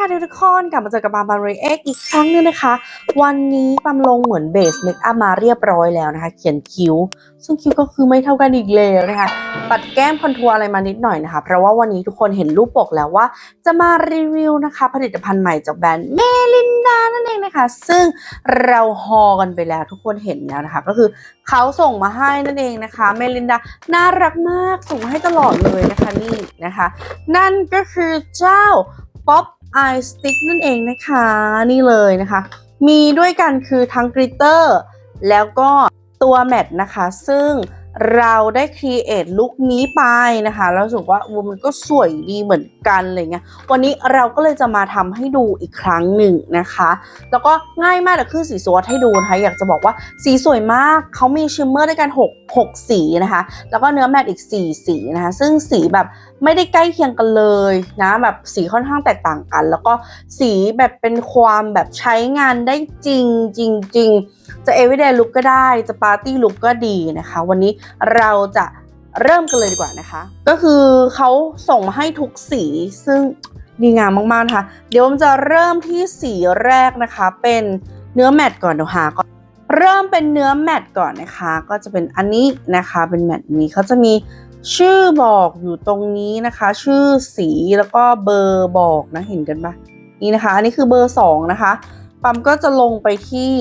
ค่ะทุกคนกลับมาเจอกับปามปามเรเอ็กอีกครั้งหนึงนะคะ วันนี้ปามลงเหมือนเบสเมคอัพมาเรียบร้อยแล้วนะคะ เขียนคิ้ว ซึ่งคิ้วก็คือไม่เท่ากันอีกแล้วนะคะ ปัดแก้มคอนทัวร์อะไรมานิดหน่อยนะคะ เพราะว่าวันนี้ทุกคนเห็นรูปปกแล้วว่า จะมารีวิวนะคะ ผลิตภัณฑ์ใหม่จากแบรนด์เมลินดานั่นเองนะคะ ซึ่งเราฮอกันไปแล้วทุกคนเห็นแล้วนะคะ ก็คือเขาส่งมาให้นั่นเองนะคะเมลินดาน่ารักมากส่งให้ตลอดเลยนะคะนี่นะคะ นั่นก็คือเจ้า Pop Eye Stick นั่นเองนะคะ นี่เลยนะคะ มีด้วยกันคือทั้งกริตเตอร์แล้วก็ตัวแมทนะคะ ซึ่งเราได้ครีเอทลุคนี้ไปนะคะแล้วรู้สึกว่าวูมันก็สวยดีเหมือนกันอะไรเงี้ยวันนี้เราก็เลยจะมาทำให้ดูอีกครั้งหนึ่งนะคะ แล้วก็ง่ายมากเดี๋ยวขึ้นสีสวดให้ดูนะคะ อยากจะบอกว่าสีสวยมากเขามีชิมเมอร์ด้วยกัน 6 6 สีนะคะ แล้วก็เนื้อแมตต์อีก 4 สีนะคะ ซึ่งสีแบบ ไม่ได้ใกล้เคียงกันเลยนะแบบสีค่อนข้างแตกต่างกัน แล้วก็สีแบบเป็นความแบบใช้งานได้จริงจริงจริงจะ everyday look ก็ได้จะ party look ก็ดีนะคะ วันนี้เราจะเริ่มกันเลยดีกว่านะคะ ก็คือเขาส่งมาให้ทุกสีซึ่งดีงามมากๆนะคะเดี๋ยวผมจะเริ่มที่สีแรกนะคะ เป็นเนื้อแมตต์ก่อนเดี๋ยวหาก่อนเริ่มเป็นเนื้อแมตต์ก่อนนะคะ ก็จะเป็นอันนี้นะคะ เป็นแมตต์นี้เขาจะมี ชื่อบอกอยู่ตรงนี้นะคะ ชื่อสีแล้วก็เบอร์บอกนะเห็นกันปะนี่นะคะอันนี้คือเบอร์สองนะคะปั๊มก็จะลงไปที่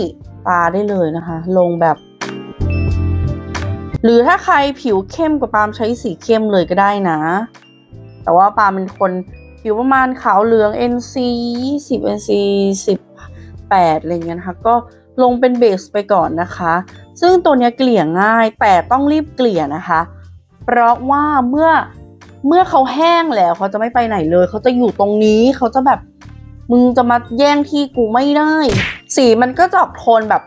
ตาได้เลยนะคะ ลงแบบ หรือถ้าใครผิวเข้มกว่าปาล์มใช้สีเข้มเลยก็ได้นะ แต่ว่าปาล์มเป็นคนผิวประมาณขาวเหลือง NC 20 NC 18อะไรเงี้ยนะคะก็ลงเป็นเบสไปก่อนนะคะ ซึ่งตัวเนี้ยเกลี่ยง่ายแต่ต้องรีบเกลี่ยนะคะ เพราะว่าเมื่อเมื่อเขาแห้งแล้วเขาจะไม่ไปไหนเลย เขาจะอยู่ตรงนี้เขาจะแบบ มึงจะมาแย่งที่กูไม่ได้ สีมันก็จะออกโทนแบบ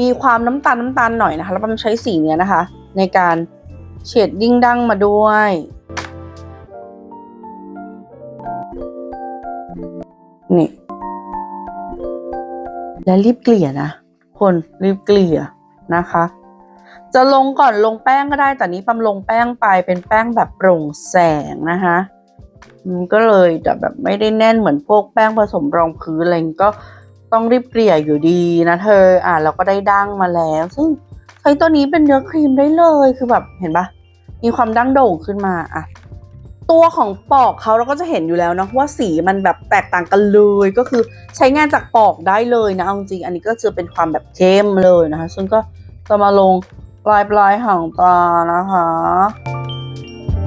มีความน้ำตาลน้ำตาลหน่อยนะคะ แล้วมันใช้สีเนี้ยนะคะ ในการเฉดดิ้งดังมาด้วยนี่และรีบเกลี่ยนะคนรีบเกลี่ยนะคะ จะลงก่อนลงแป้งก็ได้แต่นี้ปั๊มลงแป้งไปเป็นแป้งแบบโปร่งแสงนะคะมันก็เลยแต่แบบไม่ได้แน่นเหมือนพวกแป้งผสมรองพื้นอะไรก็ต้องรีบเกลี่ยอยู่ดีนะเธอ อะเราก็ได้ดั้งมาแล้ว ซึ่งใช้ตัวนี้เป็นเนื้อครีมได้เลยคือแบบเห็นปะมีความดั้งโด่งขึ้นมาอะตัวของปอกเขาเราก็จะเห็นอยู่แล้วนะว่าสีมันแบบแตกต่างกันเลยก็คือใช้งานจากปอกได้เลยนะเอาจริงอันนี้ก็จะเป็นความแบบเข้มเลยนะคะซึ่งก็จะมาลง ปลายปลายหางตานะคะ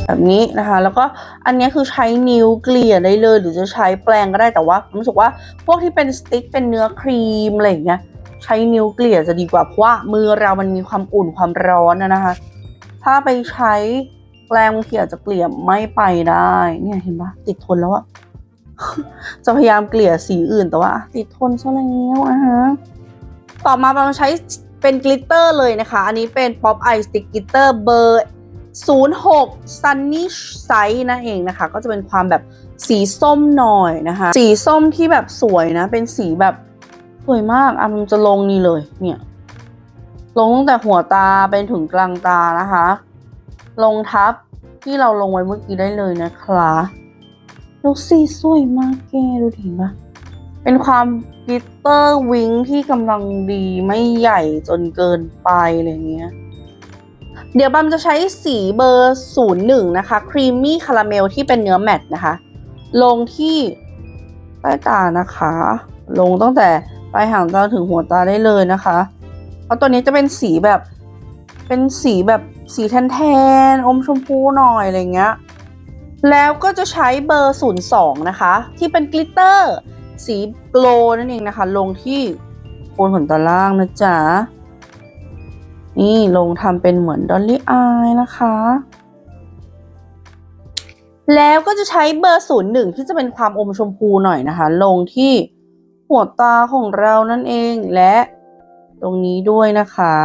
แบบนี้นะคะ แล้วก็อันนี้คือใช้นิ้วเกลี่ยได้เลย หรือจะใช้แปรงก็ได้แต่ว่ารู้สึกว่าพวกที่เป็นสติ๊กเป็นเนื้อครีมอะไรอย่างเงี้ยใช้นิ้วเกลี่ยจะดีกว่าเพราะว่ามือเรามันมีความอุ่นความร้อนนะนะคะ ถ้าไปใช้แปรงบางทีอาจจะเกลี่ยไม่ไปได้ เนี่ยเห็นปะติดทนแล้วอะจะพยายามเกลี่ยสีอื่นแต่ว่า ติดทนซะแล้วอะฮะต่อมาเราใช้ เป็นกลิตเตอร์เลยนะคะ อันนี้เป็น Pop Eye Stick Glitter เบอร์ 06 Sunny Side นั่นเองนะคะ ก็จะเป็นความแบบสีส้มหน่อยนะคะ สีส้มที่แบบสวยนะ เป็นสีแบบสวยมากอะมันจะลงนี่เลย เนี่ย ลงตั้งแต่หัวตาไปถึงกลางตานะคะ ลงทับที่เราลงไว้เมื่อกี้ได้เลยนะคะ ลูกสีสวยมากแกดูดิปะ เป็นความกลิตเตอร์วิงที่กำลังดีไม่ใหญ่จนเกินไปอะไรเงี้ย เดี๋ยวบัมจะใช้สีเบอร์ 01 นะคะครีมมี่คาราเมลที่เป็นเนื้อแมตต์นะคะ ลงที่ใต้ตานะคะ ลงตั้งแต่ปลายหางตาถึงหัวตาได้เลยนะคะ เพราะตัวนี้จะเป็นสีแบบเป็นสีแบบสีแทนๆอมชมพูหน่อยอะไรเงี้ย แล้วก็จะใช้เบอร์ 02 นะคะ ที่เป็นกลิตเตอร์ สีโกลนั่นเองนะคะ ลงที่โคนขนตาล่างนะจ๊ะ นี่ลงทำเป็นเหมือนดอลลี่อายนะคะ แล้วก็จะใช้เบอร์01ที่จะเป็นความอมชมพูหน่อยนะคะ ลงที่หัวตาของเรานั่นเองและตรงนี้ด้วยนะคะ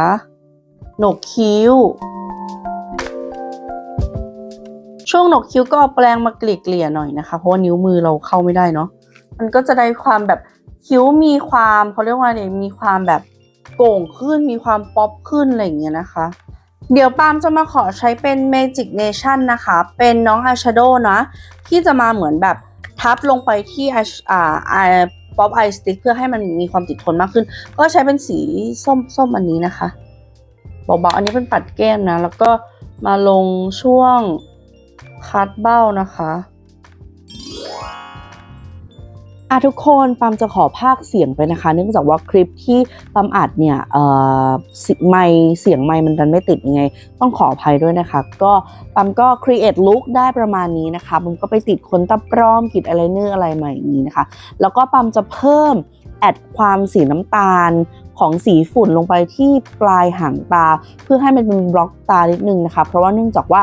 หนกคิ้ว ช่วงหนกคิ้วก็เอาแปรงมาเกลี่ยๆหน่อยนะคะ เพราะว่านิ้วมือเราเข้าไม่ได้เนาะ มันก็จะได้ความแบบคิ้วมีความเขาเรียกว่าเนี่ยมีความแบบโก่งขึ้นมีความป๊อปขึ้นอะไรอย่างเงี้ยนะคะ เดี๋ยวปามจะมาขอใช้เป็น Magic Nation นะคะ เป็นน้องอายแชโดว์นะ ที่จะมาเหมือนแบบทับลงไปที่อ่อ่าอ่าป๊อปไอสติ๊กเพื่อให้มันมีความติดทนมากขึ้น ก็ใช้เป็นสีส้มส้มอันนี้นะคะเบาๆอันนี้เป็นปัดแก้มนะ แล้วก็มาลงช่วงคัดเบ้านะคะ อะทุกคนปามจะขอภาคเสียงไปนะคะ เนื่องจากว่าคลิปที่ปามอัดเนี่ยเอ่อสิไมค์เสียงไมค์มันดันไม่ติดยังไง ต้องขออภัยด้วยนะคะ ก็ปามก็ create look ได้ประมาณนี้นะคะปามก็ไปติดขนตาปลอมกิดอะไรเนอร์อะไรใหม่อย่างนี้นะคะ แล้วก็ปามจะเพิ่มแอดความสีน้ำตาลของสีฝุ่นลงไปที่ปลายหางตา เพื่อให้มันเป็นบล็อกตานิดนึงนะคะ เพราะว่าเนื่องจากว่า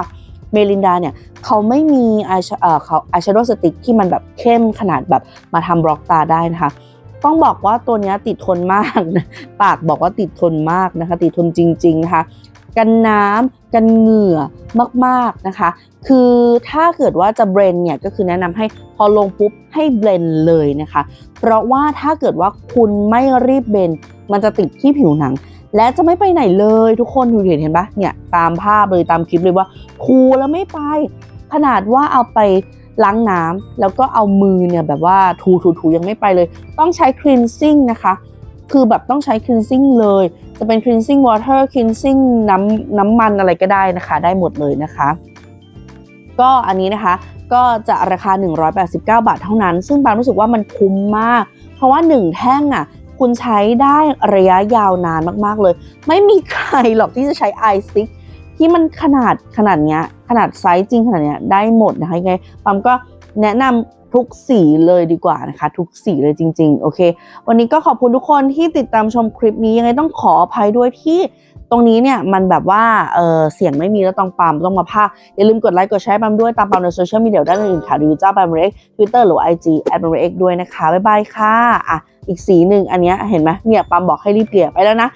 เมลินดาเนี่ยเขาไม่มีอายเอ่อเขาอาชโดสติ๊กที่มันแบบเข้มขนาดแบบมาทำบล็อกตาได้นะคะ ต้องบอกว่าตัวนี้ติดทนมากนะปากบอกว่าติดทนมากนะคะ ติดทนจริง ๆ นะคะ กันน้ำกันเหงื่อมาก ๆ นะคะ คือถ้าเกิดว่าจะเบรนเนี่ยก็คือแนะนำให้พอลงปุ๊บให้เบรนเลยนะคะ เพราะว่าถ้าเกิดว่าคุณไม่รีบเบรนมันจะติดที่ผิวหนัง และจะไม่ไปไหนเลยทุกคนดูเห็นเห็นปะเนี่ยตามภาพเลยตามคลิปเลยว่าคูแล้วไม่ไป ขนาดว่าเอาไปล้างน้ำแล้วก็เอามือเนี่ยแบบว่าถูถูถูยังไม่ไปเลย ต้องใช้ cleansing นะคะ คือแบบต้องใช้ cleansing เลย จะเป็น cleansing water cleansing น้ำน้ำมันอะไรก็ได้นะคะ ได้หมดเลยนะคะ ก็อันนี้นะคะก็จะราคา 189 บาทเท่านั้น ซึ่งบางรู้สึกว่ามันคุ้มมาก เพราะว่า 1 แท่งอะ คุณใช้ได้ระยะยาวนานมากๆเลย ไม่มีใครหรอกที่จะใช้ i อซิกที่มันขนาดขนาดเนี้ยขนาดไซส์จริงขนาดเนี้ยได้หมดนะคะยังไงปั๊มก็แนะนำทุกสีเลยดีกว่านะคะ ทุกสีเลยจริง ๆ โอเค วันนี้ก็ขอบคุณทุกคนที่ติดตามชมคลิปนี้ยังไงต้องขออภัยด้วยที่ ตรงนี้เนี่ยมันแบบว่าเออเสียงไม่มีแล้วต้องปั๊มต้องมาภาคอย่าลืมกดไลค์กดแชร์ปั๊มด้วยตามปั๊มในโซเชียลมีเดียด้านอื่นๆค่ะดูจ้าปามเร็กทวิตเตอร์หรือไอจีแอดปามเร็กด้วยนะคะบ๊ายบายค่ะอะอีกสีหนึ่งอันเนี้ยเห็นไหมเนี่ยปั๊มบอกให้รีบเกลี่ยไปแล้วนะ